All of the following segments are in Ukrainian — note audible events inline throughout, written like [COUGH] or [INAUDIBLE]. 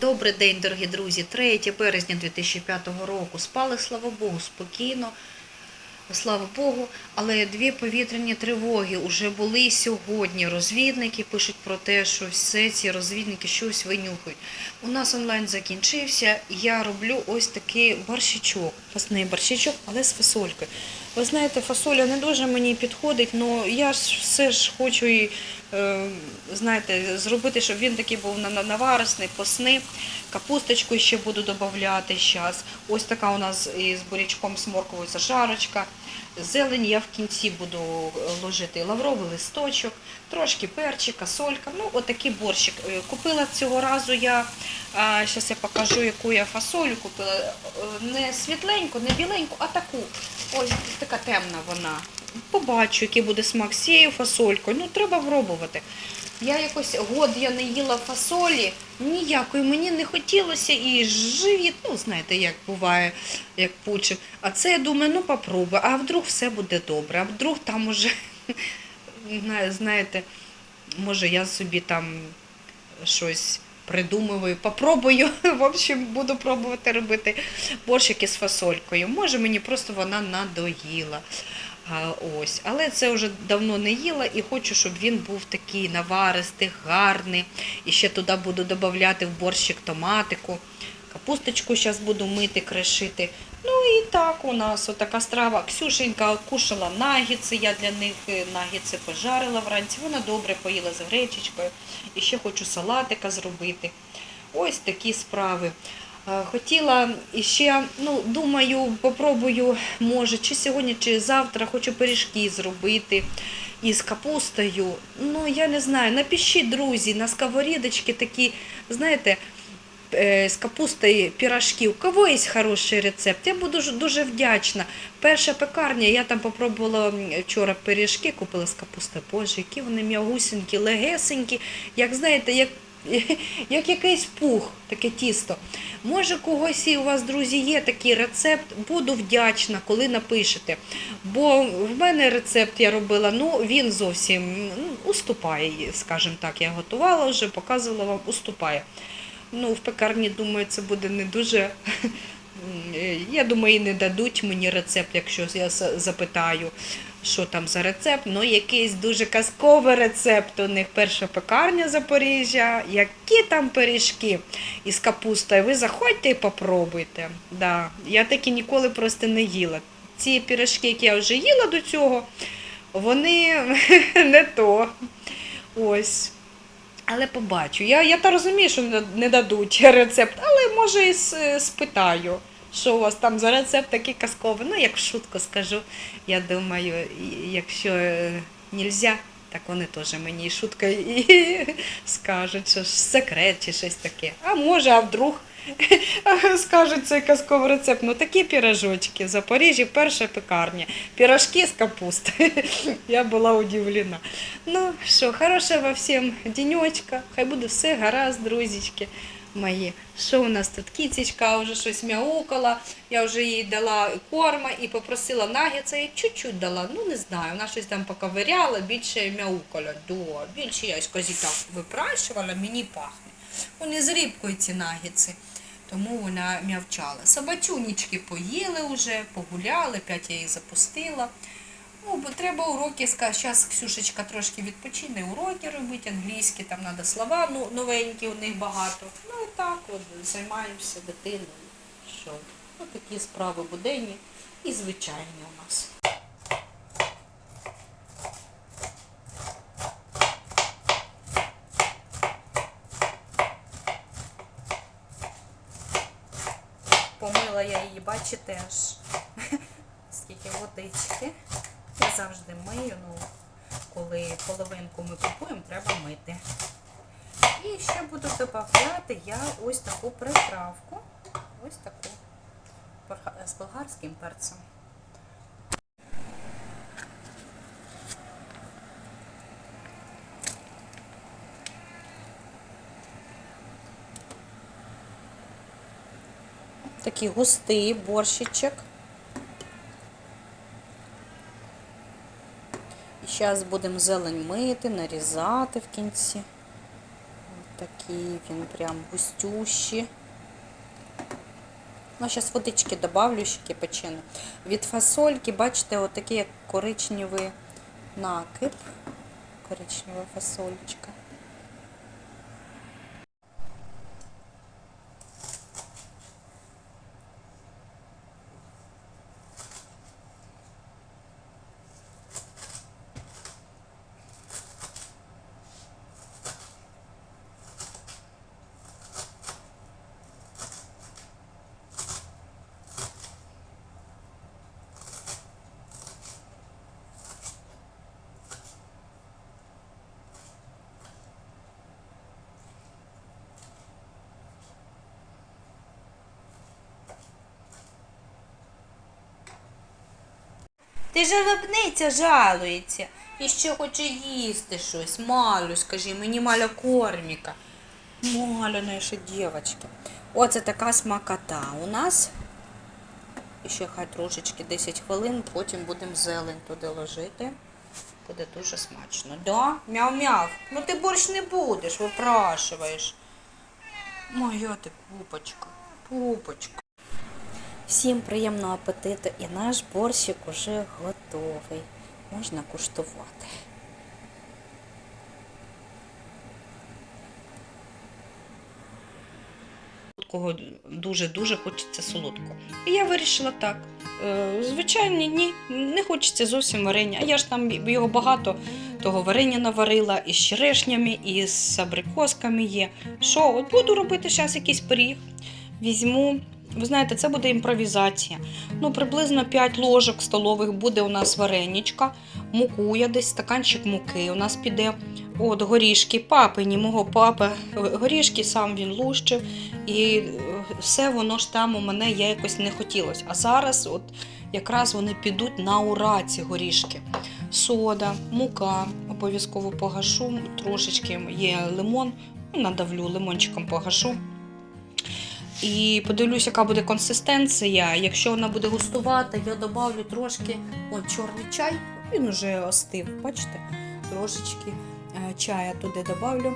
Добрий день, дорогі друзі. 3 березня 2005 року. Спали, слава Богу, спокійно. Слава Богу, але дві повітряні тривоги вже були сьогодні. Розвідники пишуть про те, що все ці розвідники щось винюхають. У нас онлайн закінчився. Я роблю ось такий борщичок. Власне, борщичок, але з фасолькою. Ви знаєте, фасоля не дуже мені підходить, але я ж все ж хочу і, знаєте, зробити, щоб він такий був на- на- наварисний, посни. Капусточку ще буду додавати зараз. Ось така у нас із бурячком з морквою зажарочка. Зелень я в кінці буду е, ложити лавровий листочок, трошки перчика, солька. Ну, отакий борщик. Е, Купила цього разу я, зараз я покажу, яку я фасолю купила. Е, Не світленьку, не біленьку, а таку. Ось така темна вона. Побачу, який буде смак з цією фасолькою. Ну, треба пробувати. Я якось год я не їла фасолі, ніякої мені не хотілося і живіт, ну знаєте, як буває, як пучив. А це я думаю, ну попробуй, а вдруг все буде добре, а вдруг там уже, знаєте, може я собі там щось придумую, попробую. [LAUGHS] В общем, буду пробувати робити борщики з фасолькою. Може, мені просто вона надоїла. Ось. Але це вже давно не їла і хочу, щоб він був такий наваристий, гарний. І ще туди буду додавати в борщик томатику. Капусточку зараз буду мити, кришити. Ну і так у нас отака страва. Ксюшенька кушала нагіци, я для них е, нагіци пожарила вранці. Вона добре поїла з гречечкою. І ще хочу салатика зробити. Ось такі справи. Е, Хотіла іще, ну, думаю, попробую, може, чи сьогодні, чи завтра хочу пиріжки зробити із капустою. Ну, я не знаю, напишіть, друзі, на сковорідочки такі, знаєте, е, з капустою пірожки. У кого є хороший рецепт? Я буду дуже- дуже вдячна. Перша пекарня, я там попробувала вчора пиріжки, купила з капусти. Боже, які вони м'ягусенькі, легесенькі, як знаєте, як, [LAUGHS] як якийсь пух, таке тісто. Може, когось і у вас, друзі, є такий рецепт, буду вдячна, коли напишете. Бо в мене рецепт я робила, ну він зовсім ну, уступає, скажімо так, я готувала вже, показувала вам, уступає. Ну, в пекарні, думаю, це буде не дуже. [LAUGHS] Я думаю, і не дадуть мені рецепт, якщо я за- запитаю, що там за рецепт. Ну, якийсь дуже казковий рецепт у них. Перша пекарня Запоріжжя. Які там пиріжки із капустою. Ви заходьте і попробуйте. Да. Я такі ніколи просто не їла. Ці пиріжки, які я вже їла до цього, вони [LAUGHS] не то. Ось. Але побачу. Я, я та розумію, що не- дадуть рецепт, але може і спитаю, що у вас там за рецепт такий казковий. Ну, як шутку скажу. Я думаю, якщо е, нельзя, так вони теж мені шутка і [LAUGHS] скажуть, що ж секрет чи щось таке. А може, а вдруг [LAUGHS] скажуть цей казковий рецепт. Ну такі пірожочки в Запоріжжі, перша пекарня. Пірожки з капусти. [LAUGHS] Я була удивлена. Ну що, хорошого всім денечка. Хай буде все гаразд, друзічки мої. Що у нас тут? Кіцечка вже щось мяукала. Я вже їй дала корма і попросила нагетса, і чуть-чуть дала. Ну не знаю, вона щось там поковиряла, більше мяукала. Да, більше я козі так випрашувала, мені пахне. Вони з рибкою ці нагетси. Тому вона м'явчала. Собачунечки поїли вже, погуляли, п'ять я їх запустила. Ну, бо треба уроки, зараз Ксюшечка трошки відпочине, уроки робити, англійські, там треба слова ну, новенькі, у них багато. Ну і так от займаємося дитиною. Що? Ну, такі справи буденні і звичайні у нас. Помила я її, бачите, аж [LAUGHS] скільки водички. Я завжди мию, ну, коли половинку ми купуємо, треба мити. І ще буду додавати я ось таку приправку. Ось таку з болгарським перцем. Такий густий борщичок. Зараз будемо зелень мити, нарізати в кінці. Такий він прям густющий. Ну, зараз водички добавлю, ще кипячене. Від фасольки, бачите, отакий коричневий накип. Коричнева фасольчика. Ти жалобниця жалується. І ще хоче їсти щось. Малю, скажи, мені маля корміка. Маля наша дівчинка. Оце така смакота у нас. І ще хай трошечки 10 хвилин, потім будемо зелень туди ложити. Буде дуже смачно. Да? Мяу-мяу. Ну ти борщ не будеш, випрашуєш. Моя ти пупочка, пупочка. Всім приємного апетиту і наш борщик уже готовий. Можна куштувати. Кого дуже-дуже хочеться солодкого. І я вирішила так. Е, Звичайно, ні, не хочеться зовсім варення. А я ж там його багато того варення наварила і з черешнями, і з абрикосками є. Що, от буду робити зараз якийсь пиріг. Візьму. Ви знаєте, це буде імпровізація. Ну, приблизно 5 ложок столових буде у нас вареничка, муку я десь стаканчик муки. У нас піде от горішки, папині, мого папи. Горішки сам він лущив. І е, все воно ж там у мене я якось не хотілося. А зараз от якраз вони підуть на ура, ці горішки. Сода, мука, обов'язково погашу, трошечки є лимон, ну, надавлю лимончиком погашу. І подивлюсь, яка буде консистенція. Якщо вона буде густувата, я додавлю трошки от, чорний чай. Він уже остив, бачите? Трошечки е, чая туди додавлю.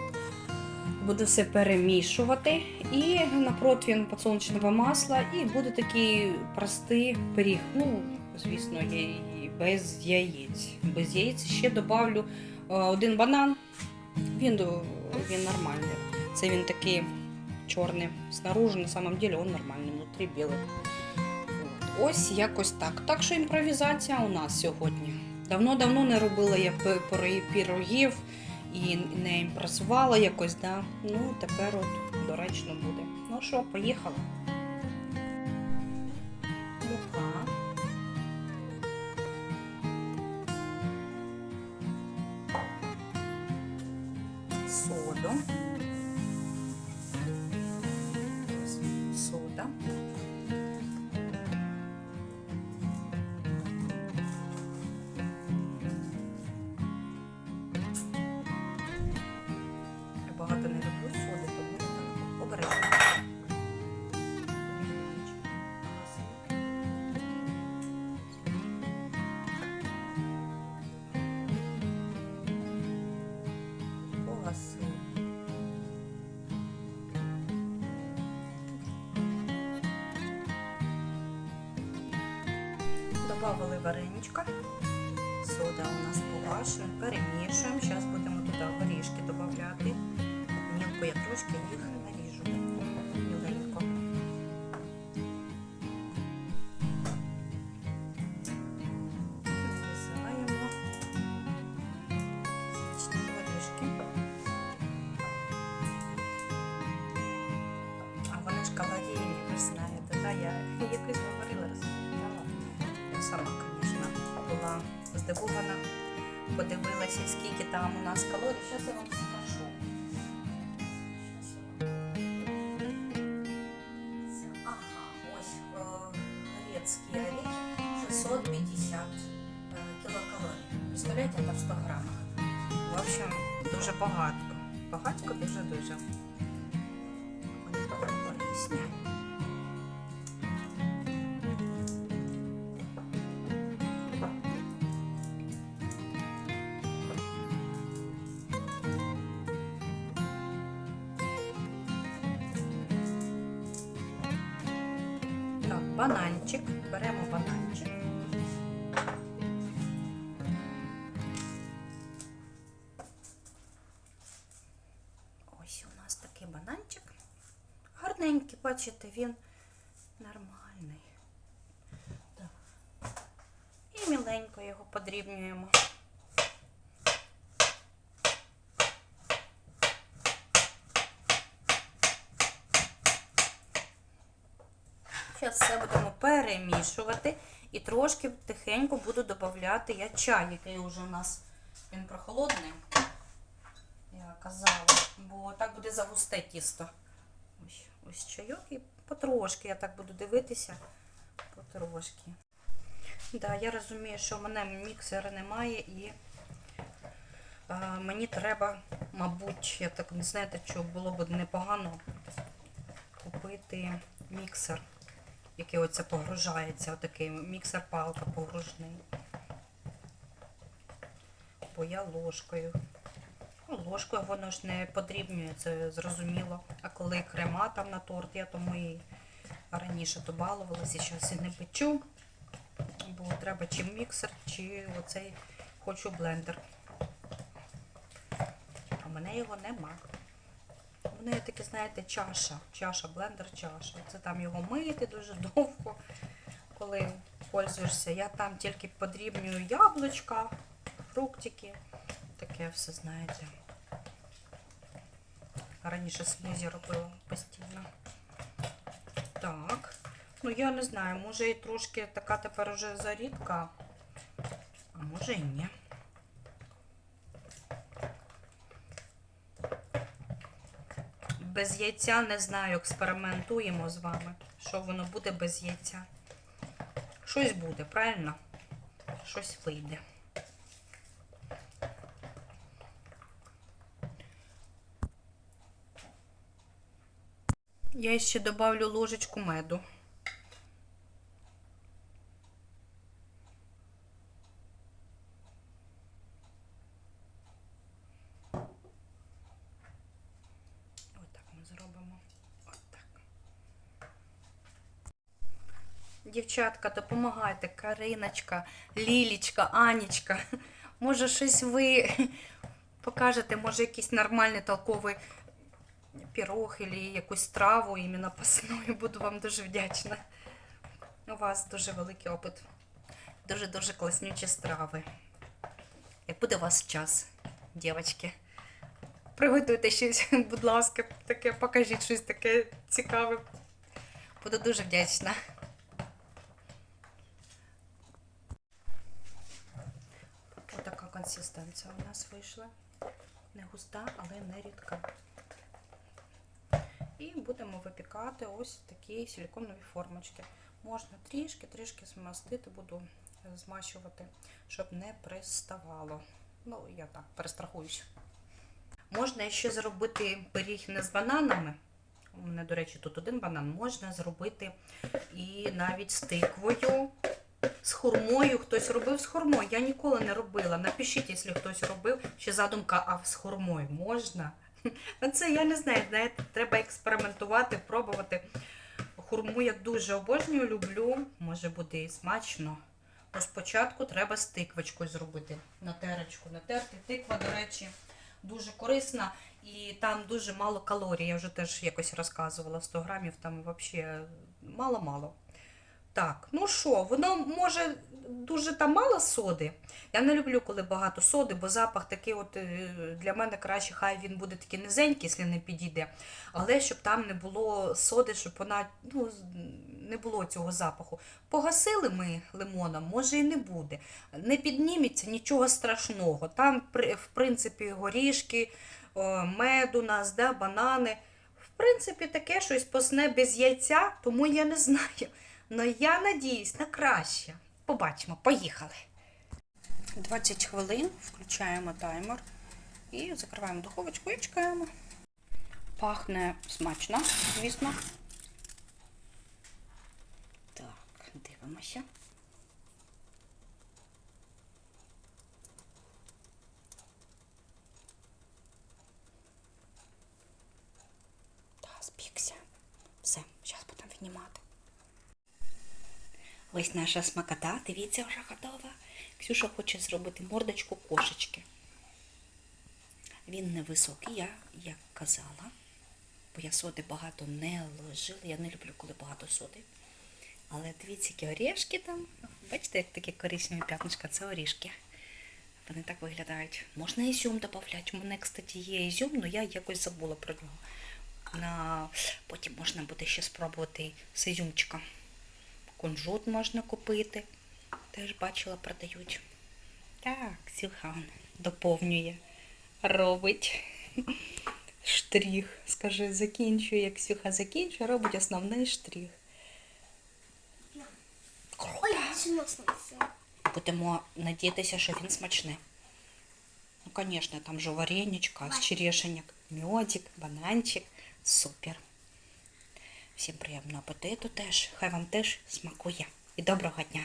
Буду все перемішувати. І на противень подсолнечного масла. І буде такий простий пиріг. Ну, звісно, я без яєць. Без яєць ще додавлю е, один банан. Він, він нормальний. Це він такий чорний снаружи, на самом деле он нормальний, внутрі білий. От. Ось якось так. Так що імпровізація у нас сьогодні. Давно-давно не робила я пірогів і не імпресувала якось, да? ну тепер от доречно буде. Ну що, поїхала. Мука. Соду. Добавили вареничка. Сода у нас погашує. Перемішуємо. Зараз будемо туди горішки додати. Мілко я трошки їх подивилася, скільки там у нас калорій. Зараз я вам скажу. Ага, ось е, грецький оріх 650 е, кілокалорій. Представляєте, це в 100 грамах. В общем, дуже багатко. Багатько дуже-дуже. Вони корисні. Бананчик. Беремо бананчик. Ось у нас такий бананчик. Гарненький, бачите, він нормальний. І міленько його подрібнюємо. Все будемо перемішувати і трошки тихенько буду додавати я чай, який вже у нас він прохолодний. Я казала, бо так буде загусте тісто. Ось, ось чайок і потрошки я так буду дивитися. Потрошки. Да, я розумію, що в мене міксера немає і а, мені треба, мабуть, я так не знаєте, що було б непогано купити міксер, який оце погружається, отакий міксер-палка погружний. Бо я ложкою. Ну, ложкою воно ж не подрібнює, це зрозуміло. А коли крема там на торт, я тому і раніше то балувалася, зараз і не печу. Бо треба чи міксер, чи оцей хочу блендер. А мене його нема. У мене таке, знаєте, чаша. Чаша, блендер, чаша. Це там його мити дуже довго, коли пользуєшся. Я там тільки подрібнюю яблучка, фруктики. Таке все, знаєте. Раніше смузі робила постійно. Так. Ну, я не знаю, може і трошки така тепер уже зарідка, а може і ні. Без яйця не знаю, експериментуємо з вами, що воно буде без яйця. Щось буде, правильно? Щось вийде. Я ще добавлю ложечку меду. Дівчатка, допомагайте. Кариночка, Лілічка, Анічка. Може, щось ви покажете, може, якийсь нормальний толковий пірог або якусь страву іменно пасною. Буду вам дуже вдячна. У вас дуже великий опит. Дуже-дуже класнючі страви. Як буде у вас час, дівчатки? Приготуйте щось, будь ласка, таке, покажіть щось таке цікаве. Буду дуже вдячна. Ось така консистенція у нас вийшла. Не густа, але не рідка. І будемо випікати ось такі силіконові формочки. Можна трішки-трішки змастити, буду змащувати, щоб не приставало. Ну, я так перестрахуюсь. Можна ще зробити пиріг не з бананами. У мене, до речі, тут один банан. Можна зробити і навіть з тиквою, з хурмою. Хтось робив з хурмою. Я ніколи не робила. Напишіть, якщо хтось робив, ще задумка, а з хурмою можна. [LAUGHS] Ну, Це я не знаю, знаєте, треба експериментувати, пробувати. Хурму я дуже обожнюю, люблю. Може буде і смачно. Но спочатку треба з тиквочкою зробити. На терочку натерти. Тиква, до речі, дуже корисна і там дуже мало калорій. Я вже теж якось розказувала. 100 грамів там взагалі мало-мало. Так, ну що, воно може дуже там мало соди. Я не люблю, коли багато соди, бо запах такий от е, для мене краще, хай він буде такий низенький, якщо не підійде. Але щоб там не було соди, щоб вона ну, не було цього запаху. Погасили ми лимоном, може і не буде. Не підніметься нічого страшного. Там, в принципі, горішки, мед у нас, да, банани. В принципі, таке щось посне без яйця, тому я не [LAUGHS] знаю. Ну я надіюсь на краще. Побачимо, поїхали. 20 хвилин, включаємо таймер і закриваємо духовочку і чекаємо. Пахне смачно, звісно. Так, дивимося. Так, спікся. Все, зараз будемо віднімати. Ось наша смакота, дивіться, вже готова. Ксюша хоче зробити мордочку кошечки. Він невисокий, я як казала, бо я соди багато не ложила. Я не люблю, коли багато соди. Але дивіться, які орішки там. Бачите, як такі коричневі п'ятнишка, це орішки. Вони так виглядають. Можна ізюм додати. У мене, кстати, є ізюм, але я якось забула про нього. На... Потім можна буде ще спробувати з ізюмчика. Кунжут можна купити. Теж бачила, продають. Так, Сюхан доповнює. Робить штрих. Скажи, закінчує, як Сюха закінчує, робить основний штрих. Ой. Будемо надіятися, що він смачний. Ну, звісно, там же вареничка з черешенек, медик, бананчик. Супер. Всім приємного апетиту теж. Хай вам теж смакує. І доброго дня.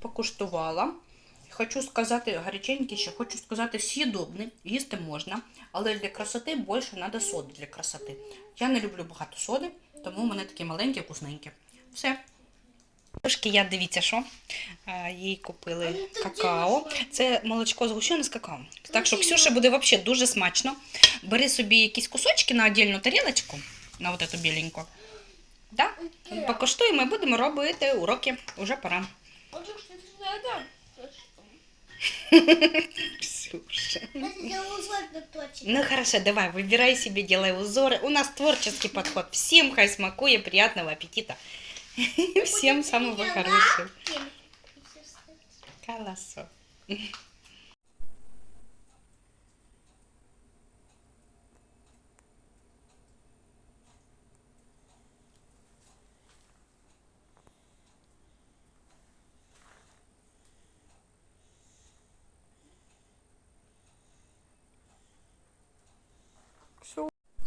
Покуштувала. Хочу сказати, гаряченький ще, хочу сказати, сідобний, їсти можна, але для красоти більше треба соди для красоти. Я не люблю багато соди, тому у мене такі маленькі, вкусненькі. Все. Трошки я дивіться, що е, їй купили какао. Це молочко згущене з какао. Так що Ксюша буде взагалі дуже смачно. Бери собі якісь кусочки на отдельну тарілочку, на от эту біленьку. Да? Покуштуємо і будемо робити уроки. Уже пора. [LAUGHS] Ксюша. Ну хорошо, давай, выбирай себе, делай узоры. У нас творческий подход. Всем хай смакує, приятного аппетита. [LAUGHS] Всем самого хорошего. Колосо. [LAUGHS]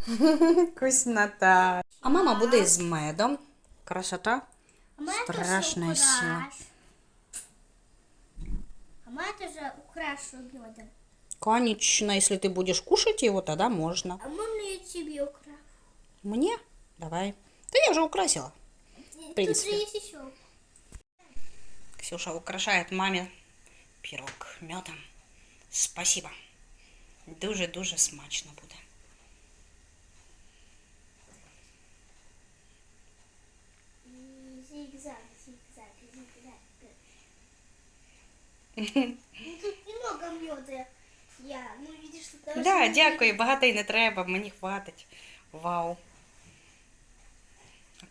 [LAUGHS] Вкуснота. А мама буде з медом. Красота. А же сила. А мы это же украшу медом. Конечно, если ты будешь кушать его, тогда можно. А можно я тебе украшу? Мне? Давай. Да я уже украсила. Тут же принципе. есть еще. Ксюша украшает маме пирог медом. Спасибо. Дуже-дуже смачно буде. Тут [LAUGHS] немного меда. Я, ну видишь, что там... Да, дякую, багато і не треба, мені хватить. Вау.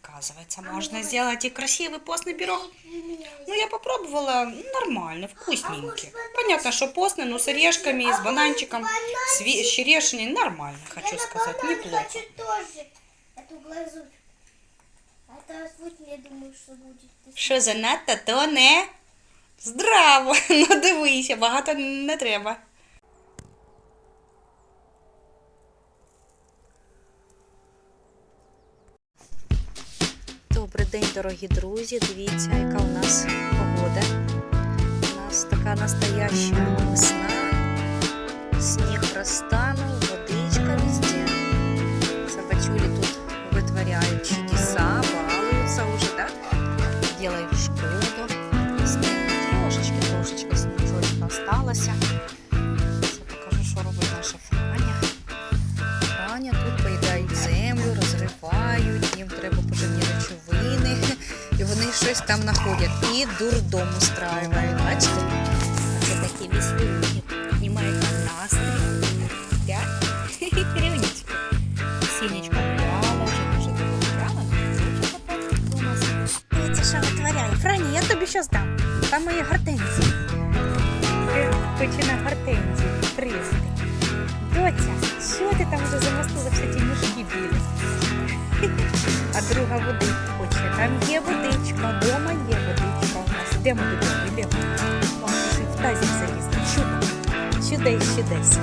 Оказывается, А можно может- сделать и красивый постный пирог. Ну, я попробовала, нормально, вкусненький. может, банан? Понятно, что постный, но с орешками, А с может, бананчиком, с бананчик? ве- с черешней, нормально, хочу я на сказать, банан неплохо. хочу тоже эту глазурь. А это вкусно, я думаю, что будет. Ты Що занадто, то не здраво. [LAUGHS] Ну дивися, багато не треба. Добрий день, дорогі друзі. Дивіться, яка у нас погода. У нас така настояща весна. Сніг розтанув, вони щось там знаходять. І дурдом устраюють. Бачите? Це такі веселюки. Піднімають нам настрій. Да? Рівнічки. Сінечка гуляла, вже дуже довго гуляла. Дуже тепер вдома сидить. Дивіться, що витворяє. Франі, я тобі щось дам. Там мої гортензії. Кучина Йдемо додому, йдемо. Пишуть в тазик залізти. Чудо. Чудесь, чудесь.